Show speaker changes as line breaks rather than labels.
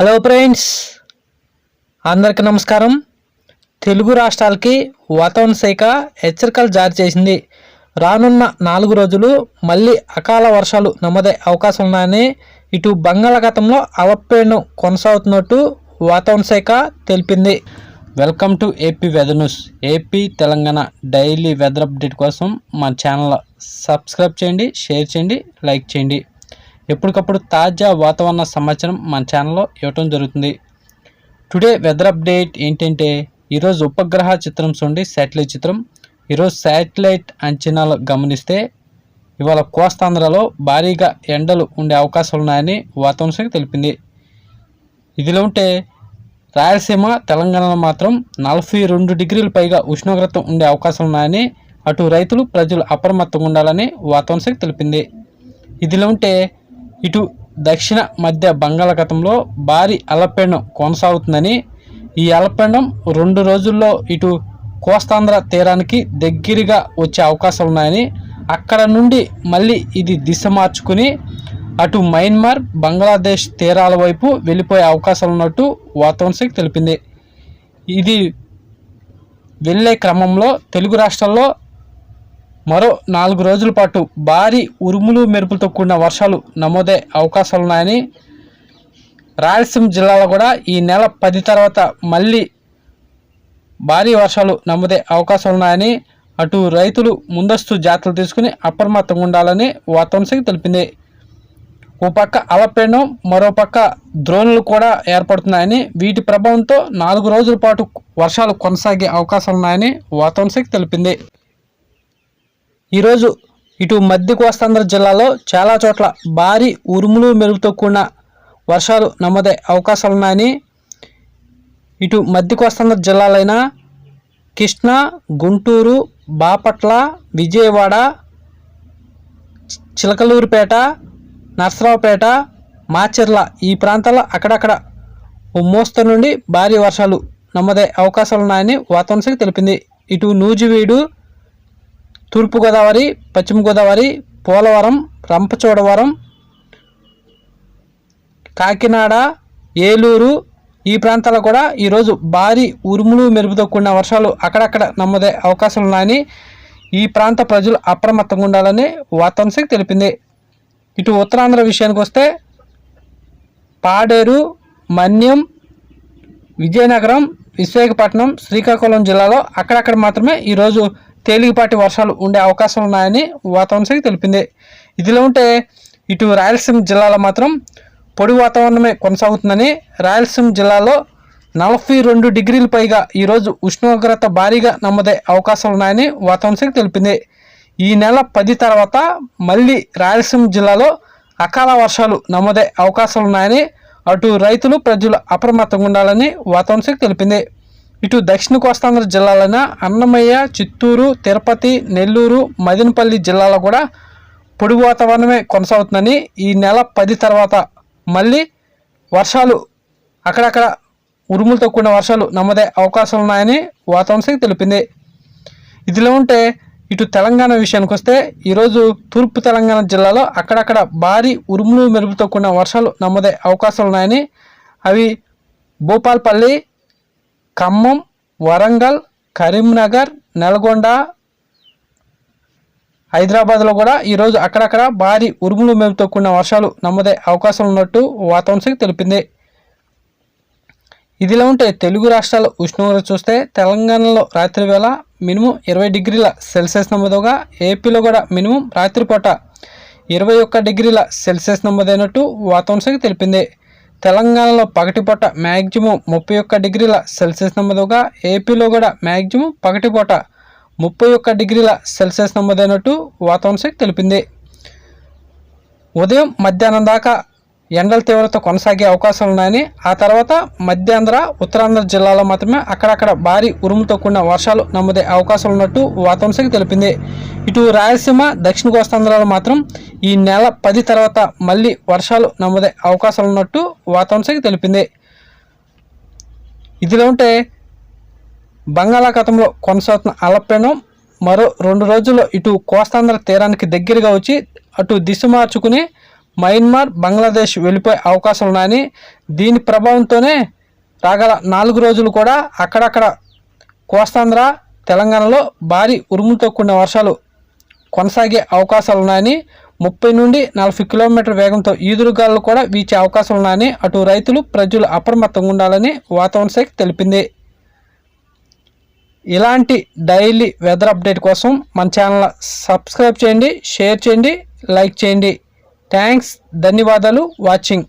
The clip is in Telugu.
హలో ఫ్రెండ్స్ అందరికీ నమస్కారం. తెలుగు రాష్ట్రాలకి వాతావరణ శాఖ హెచ్చరికలు జారీ చేసింది. రానున్న నాలుగు రోజులు మళ్ళీ అకాల వర్షాలు నమోదే అవకాశం ఉన్నాయని ఇటు బంగాళాఖాతంలో అలపీడనం కొనసాగుతున్నట్టు వాతావరణ శాఖ తెలిపింది. Welcome to AP weather news AP Telangana daily weather update కోసం మా ఛానల్ సబ్స్క్రైబ్ చేయండి షేర్ చేయండి లైక్ చేయండి. ఎప్పటికప్పుడు తాజా వాతావరణ సమాచారం మన ఛానల్లో ఇవ్వటం జరుగుతుంది. టుడే వెదర్ అప్డేట్ ఏంటంటే ఈరోజు ఉపగ్రహ చిత్రం చూడండి శాటిలైట్ చిత్రం. ఈరోజు శాటిలైట్ అంచనాలు గమనిస్తే ఇవాళ కోస్తాంధ్రలో భారీగా ఎండలు ఉండే అవకాశాలు ఉన్నాయని వాతావరణ శాఖ తెలిపింది. ఇదిలో ఉంటే రాయలసీమ తెలంగాణలో మాత్రం నలభై రెండు డిగ్రీల పైగా ఉష్ణోగ్రత ఉండే అవకాశాలు ఉన్నాయని అటు రైతులు ప్రజలు అప్రమత్తంగా ఉండాలని వాతావరణ శాఖ తెలిపింది. ఇదిలో ఉంటే ఇటు దక్షిణ మధ్య బంగాళాఖాతంలో భారీ అలపీడనం కొనసాగుతుందని ఈ అలపీడనం రెండు రోజుల్లో ఇటు కోస్తాంధ్ర తీరానికి దగ్గరగా వచ్చే అవకాశాలు ఉన్నాయని అక్కడ నుండి మళ్ళీ ఇది దిశ మార్చుకుని అటు మయన్మార్ బంగ్లాదేశ్ తీరాల వైపు వెళ్ళిపోయే అవకాశాలు ఉన్నట్టు వాతావరణ శాఖ తెలిపింది. ఇది వెళ్ళే క్రమంలో తెలుగు రాష్ట్రాల్లో మరో నాలుగు రోజుల పాటు భారీ ఉరుములు మెరుపులతో కూడిన వర్షాలు నమోదే అవకాశాలు ఉన్నాయని రాయలసీమ జిల్లాలో కూడా ఈ నెల పది తర్వాత మళ్ళీ భారీ వర్షాలు నమోదే అవకాశాలు ఉన్నాయని అటు రైతులు ముందస్తు జాగ్రత్తలు తీసుకుని అప్రమత్తంగా ఉండాలని వాతావరణ శాఖ తెలిపింది. ఓ పక్క అలపీడనం మరో పక్క ద్రోణులు కూడా ఏర్పడుతున్నాయని వీటి ప్రభావంతో నాలుగు రోజుల పాటు వర్షాలు కొనసాగే అవకాశాలు ఉన్నాయని వాతావరణ శాఖ తెలిపింది. ఈరోజు ఇటు మధ్య కోస్తాంధ్ర జిల్లాలో చాలా చోట్ల భారీ ఉరుములు మెరుపుతో కూడిన వర్షాలు నమోదే అవకాశాలు ఉన్నాయని ఇటు మధ్య కోస్తాంధ్ర జిల్లాలైన కృష్ణా గుంటూరు బాపట్ల విజయవాడ చిలకలూరుపేట నర్సరావుపేట మాచెర్ల ఈ ప్రాంతాల్లో అక్కడక్కడ మోస్తరు నుండి భారీ వర్షాలు నమ్మదే అవకాశాలు ఉన్నాయని వాతావరణ శాఖ తెలిపింది. ఇటు నూజివీడు తూర్పుగోదావరి పశ్చిమ గోదావరి పోలవరం రంపచోడవరం కాకినాడ ఏలూరు ఈ ప్రాంతాల్లో కూడా ఈరోజు భారీ ఉరుములు మెరుపుతో కూడిన వర్షాలు అక్కడక్కడ నమ్మదే అవకాశాలు ఉన్నాయని ఈ ప్రాంత ప్రజలు అప్రమత్తంగా ఉండాలని వాతావరణ శాఖ తెలిపింది. ఇటు ఉత్తరాంధ్ర విషయానికి వస్తే పాడేరు మన్యం విజయనగరం విశాఖపట్నం శ్రీకాకుళం జిల్లాలో అక్కడక్కడ మాత్రమే ఈరోజు తేలికపాటి వర్షాలు ఉండే అవకాశాలు ఉన్నాయని వాతావరణ శాఖ తెలిపింది. ఇదిలో ఉంటే ఇటు రాయలసీమ జిల్లాలో మాత్రం పొడి వాతావరణమే కొనసాగుతుందని రాయలసీమ జిల్లాలో నలభై రెండు డిగ్రీల పైగా ఈరోజు ఉష్ణోగ్రత భారీగా నమ్మదే అవకాశాలు ఉన్నాయని వాతావరణ శాఖ తెలిపింది. ఈ నెల పది తర్వాత మళ్ళీ రాయలసీమ జిల్లాలో అకాల వర్షాలు నమ్మదే అవకాశాలు ఉన్నాయని అటు రైతులు ప్రజలు అప్రమత్తంగా ఉండాలని వాతావరణ శాఖ తెలిపింది. ఇటు దక్షిణ కోస్తాంధ్ర జిల్లాలైన అన్నమయ్య చిత్తూరు తిరుపతి నెల్లూరు మదినపల్లి జిల్లాలో కూడా పొడి వాతావరణమే కొనసాగుతుందని ఈ నెల పది తర్వాత మళ్ళీ వర్షాలు అక్కడక్కడ ఉరుములతో కూడిన వర్షాలు నమ్మదే అవకాశాలు ఉన్నాయని వాతావరణ శాఖ తెలిపింది. ఇదిలో ఉంటే ఇటు తెలంగాణ విషయానికి వస్తే ఈరోజు తూర్పు తెలంగాణ జిల్లాలో అక్కడక్కడ భారీ ఉరుములు మెరుపుతో కూడిన వర్షాలు నమ్మదే అవకాశాలు ఉన్నాయని అవి భూపాల్పల్లి ఖమ్మం వరంగల్ కరీంనగర్ నల్గొండ హైదరాబాద్లో కూడా ఈరోజు అక్కడక్కడ భారీ ఉరుములు మేపుతో కూడిన వర్షాలు నమ్మదే అవకాశం ఉన్నట్టు వాతావరణ శాఖ తెలిపింది. ఇదిలా ఉంటే తెలుగు రాష్ట్రాల ఉష్ణోగ్రత చూస్తే తెలంగాణలో రాత్రి వేళ మినిమం ఇరవై డిగ్రీల సెల్సియస్ నమోదుగా ఏపీలో కూడా మినిమం రాత్రిపూట ఇరవై ఒక్క డిగ్రీల సెల్సియస్ నమోదైనట్టు వాతావరణ శాఖ తెలిపింది. తెలంగాణలో పగటిపూట మ్యాక్సిమం ముప్పై ఒక్క డిగ్రీల సెల్సియస్ నమోదుగా ఏపీలో కూడా మ్యాక్సిమం పగటిపూట ముప్పై ఒక్క డిగ్రీల సెల్సియస్ నమోదైనట్టు వాతావరణ శాఖ తెలిపింది. ఉదయం మధ్యాహ్నం దాకా ఎండల తీవ్రత కొనసాగే అవకాశాలు ఉన్నాయని ఆ తర్వాత మధ్యాంధ్ర ఉత్తరాంధ్ర జిల్లాలో మాత్రమే అక్కడక్కడ భారీ ఉరుముతో కూడిన వర్షాలు నమోదే అవకాశాలు ఉన్నట్టు వాతావరణ శాఖ తెలిపింది. ఇటు రాయలసీమ దక్షిణ కోస్తాంధ్రలో మాత్రం ఈ నెల పది తర్వాత మళ్ళీ వర్షాలు నమోదే అవకాశాలు ఉన్నట్టు వాతావరణ శాఖ తెలిపింది. ఇదిలో ఉంటే బంగాళాఖాతంలో కొనసాగుతున్న అలపీడనం మరో రెండు రోజుల్లో ఇటు కోస్తాంధ్ర తీరానికి దగ్గరగా వచ్చి అటు దిశ మార్చుకుని మయన్మార్ బంగ్లాదేశ్ వెళ్ళిపోయే అవకాశాలు ఉన్నాయని దీని ప్రభావంతోనే రాగల నాలుగు రోజులు కూడా అక్కడక్కడ కోస్తాంధ్ర తెలంగాణలో భారీ ఉరుములతో కూడిన వర్షాలు కొనసాగే అవకాశాలు ఉన్నాయని ముప్పై నుండి నలభై కిలోమీటర్ వేగంతో ఈదురుగాలు కూడా వీచే అవకాశాలు ఉన్నాయని అటు రైతులు ప్రజలు అప్రమత్తంగా ఉండాలని వాతావరణ శాఖ తెలిపింది. ఇలాంటి డైలీ వెదర్ అప్డేట్ కోసం మన ఛానల్ సబ్స్క్రైబ్ చేయండి షేర్ చేయండి లైక్ చేయండి. థ్యాంక్స్ ధన్యవాదాలు వాచింగ్